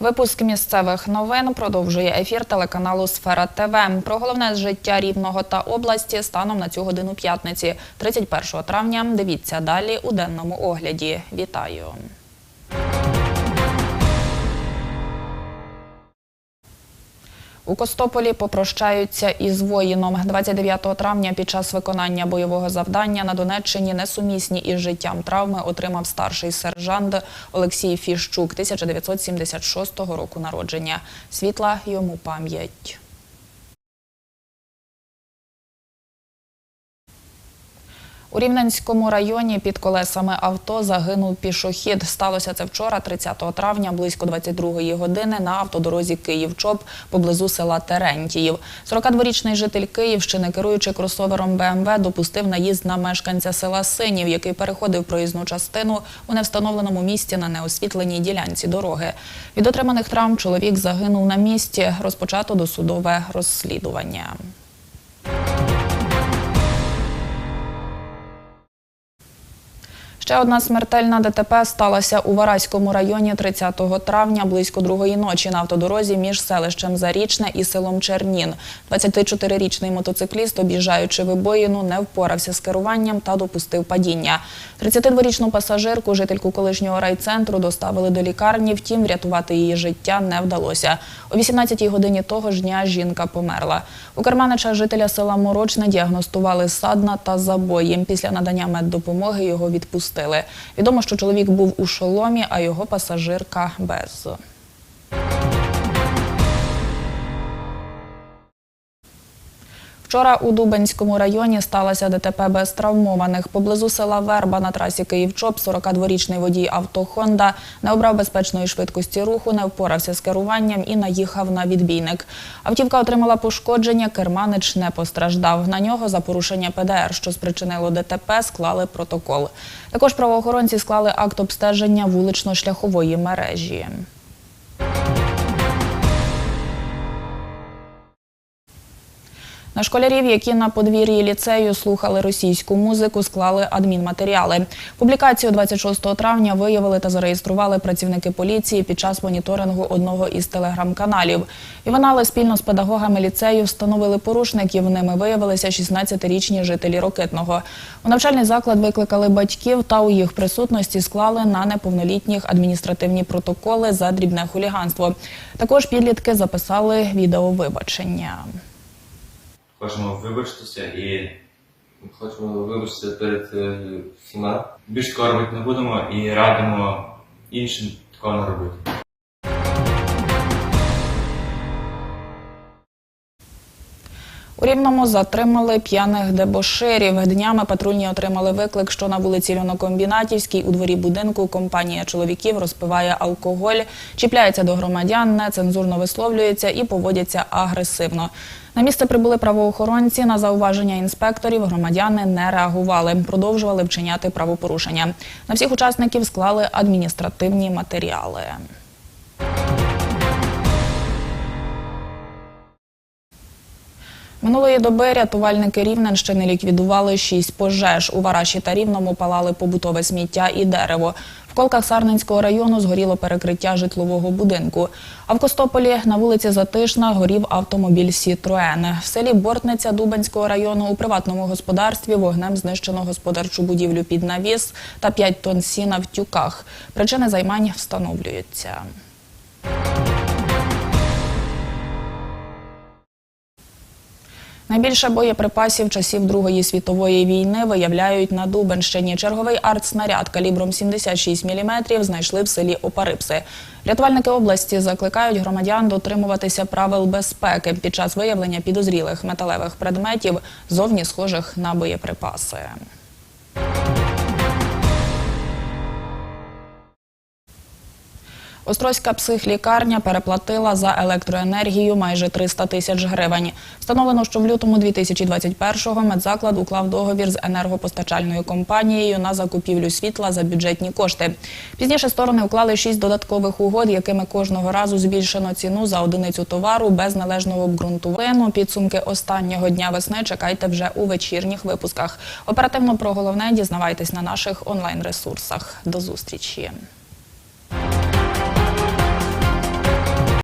Випуск місцевих новин продовжує ефір телеканалу Сфера ТВ. Про головне життя рівного та області станом на цю годину п'ятниці, 31 травня. Дивіться далі у денному огляді. Вітаю. У Костополі попрощаються із воїном 29 травня. Під час виконання бойового завдання на Донеччині несумісні із життям травми отримав старший сержант Олексій Фіщук 1976 року народження. Світла йому пам'ять. У Рівненському районі під колесами авто загинув пішохід. Сталося це вчора, 30 травня, близько 22-ї години на автодорозі Київ-Чоп поблизу села Терентіїв. 42-річний житель Київщини, керуючи кросовером БМВ, допустив наїзд на мешканця села Синів, який переходив проїзну частину у невстановленому місці на неосвітленій ділянці дороги. Від отриманих травм чоловік загинув на місці. Розпочато досудове розслідування. Ще одна смертельна ДТП сталася у Вараському районі 30 травня близько другої ночі на автодорозі між селищем Зарічне і селом Чернін. 24-річний мотоцикліст, об'їжджаючи вибоїну, не впорався з керуванням та допустив падіння. 32-річну пасажирку, жительку колишнього райцентру, доставили до лікарні, втім врятувати її життя не вдалося. О 18-й годині того ж дня жінка померла. У Керманича жителя села Морочне діагностували садна та забої. Після надання меддопомоги його відпустили. Відомо, що чоловік був у шоломі, а його пасажирка без. Вчора у Дубенському районі сталося ДТП без травмованих. Поблизу села Верба на трасі Київ-Чоп 42-річний водій авто «Хонда» не обрав безпечної швидкості руху, не впорався з керуванням і наїхав на відбійник. Автівка отримала пошкодження, керманич не постраждав. На нього за порушення ПДР, що спричинило ДТП, склали протокол. Також правоохоронці склали акт обстеження вулично-шляхової мережі. На школярів, які на подвір'ї ліцею слухали російську музику, склали адмінматеріали. Публікацію 26 травня виявили та зареєстрували працівники поліції під час моніторингу одного із телеграм-каналів. Іванали спільно з педагогами ліцею встановили порушників. Ними виявилися 16-річні жителі Рокитного. У навчальний заклад викликали батьків та у їх присутності склали на неповнолітніх адміністративні протоколи за дрібне хуліганство. Також підлітки записали відеовибачення. Хочемо вибачитися і хочемо вибачитися перед е, всіма. Більш кормити не будемо і радимо іншим такого не робити. У Рівному затримали п'яних дебоширів. Днями патрульні отримали виклик, що на вулиці Льонокомбінатівській у дворі будинку компанія чоловіків розпиває алкоголь, чіпляється до громадян, нецензурно висловлюється і поводяться агресивно. На місце прибули правоохоронці. На зауваження інспекторів громадяни не реагували, продовжували вчиняти правопорушення. На всіх учасників склали адміністративні матеріали. Минулої доби рятувальники Рівненщини ліквідували шість пожеж. У Вараші та Рівному палали побутове сміття і дерево. В колках Сарненського району згоріло перекриття житлового будинку. А в Костополі на вулиці Затишна горів автомобіль «Сітроен». В селі Бортниця Дубенського району у приватному господарстві вогнем знищено господарчу будівлю під навіс та 5 тонн сіна в тюках. Причини займань встановлюються. Найбільше боєприпасів часів Другої світової війни виявляють на Дубенщині. Черговий артснаряд калібром 76 мм знайшли в селі Опарипси. Рятувальники області закликають громадян дотримуватися правил безпеки під час виявлення підозрілих металевих предметів, зовні схожих на боєприпаси. Острозька психлікарня переплатила за електроенергію майже 300 тисяч гривень. Встановлено, що в лютому 2021-го медзаклад уклав договір з енергопостачальною компанією на закупівлю світла за бюджетні кошти. Пізніше сторони уклали шість додаткових угод, якими кожного разу збільшено ціну за одиницю товару без належного обґрунтування. Підсумки останнього дня весни чекайте вже у вечірніх випусках. Оперативно про головне дізнавайтесь на наших онлайн ресурсах. До зустрічі.